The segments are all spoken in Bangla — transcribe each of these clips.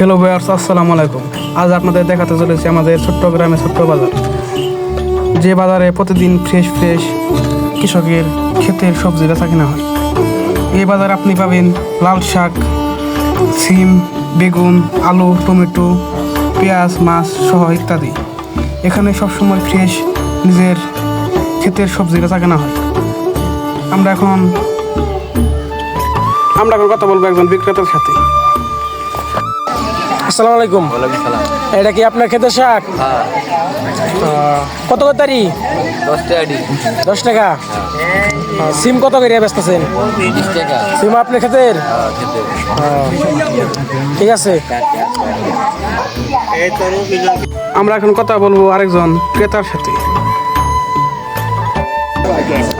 হ্যালো ভাইয়ার্স আসসালামু আলাইকুম। আজ আপনাদের দেখাতে চলেছি আমাদের ছোট্ট গ্রামে ছোট্ট বাজার। যে বাজারে প্রতিদিন ফ্রেশ ফ্রেশ কৃষকের ক্ষেতের সবজি বেচা কিনা হয়। এই বাজারে আপনি পাবেন লাল শাক, সিম, বেগুন, আলু, টমেটো, পেঁয়াজ, মাছ সহ ইত্যাদি। এখানে সবসময় ফ্রেশ নিজের ক্ষেতের সবজি বেচা কেনা হয়। আমরা এখন আমরা এখন কথা বলব একজন বিক্রেতার সাথে। আসসালামু আলাইকুম। ওয়ালাইকুম সালাম। এটা কি আপনার ক্ষেতের শাক? হ্যাঁ। কত কত তারি? দশ টাকা দশ টাকা? সিম কত করে বেচতেছেন সিম আপনার ক্ষেতের? হ্যাঁ ঠিক আছে। আমরা এখন কথা বলব আরেকজন ক্রেতার সাথে।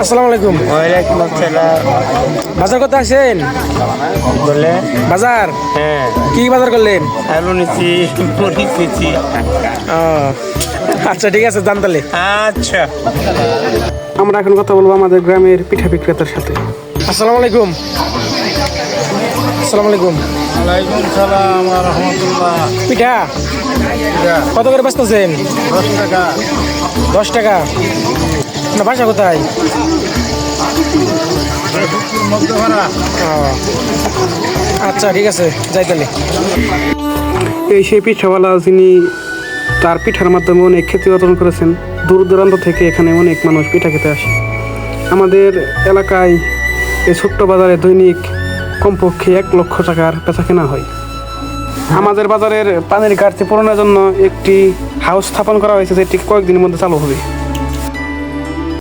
আসসালামু আলাইকুম। ওয়ালাইকুম আসসালাম। বাজার করতে আসেন? বলে? বাজার? হ্যাঁ। কি বাজার করলেন? আলু মরিচ নিচ্ছি আহ, আচ্ছা ঠিক আছে জান তাহলে। আচ্ছা। আমরা এখন কথা বলব আমাদের গ্রামের পিঠা বিক্রেতার সাথে। আসসালামু আলাইকুম। আসসালামু আলাইকুম। ওয়ালাইকুম সালাম রহমতুল্লাহ। পিঠা। কত করে বেচতেছেন? দশ টাকা। দশ টাকা। না বাসা কোথায়? আচ্ছা ঠিক আছে যাই তাহলে। এই সেই পিঠাওয়ালা যিনি তার পিঠার মাধ্যমে অনেক খ্যাতি অর্জন করেছেন দূর দূরান্ত থেকে এখানে অনেক মানুষ পিঠা খেতে আসে। আমাদের এলাকায় এই ছোট্ট বাজারে দৈনিক কমপক্ষে এক লক্ষ টাকার বেচা কেনা হয়। আমাদের বাজারের পানির ঘাটতি পূরণের জন্য একটি হাউস স্থাপন করা হয়েছে যেটি কয়েকদিনের মধ্যে চালু হবে।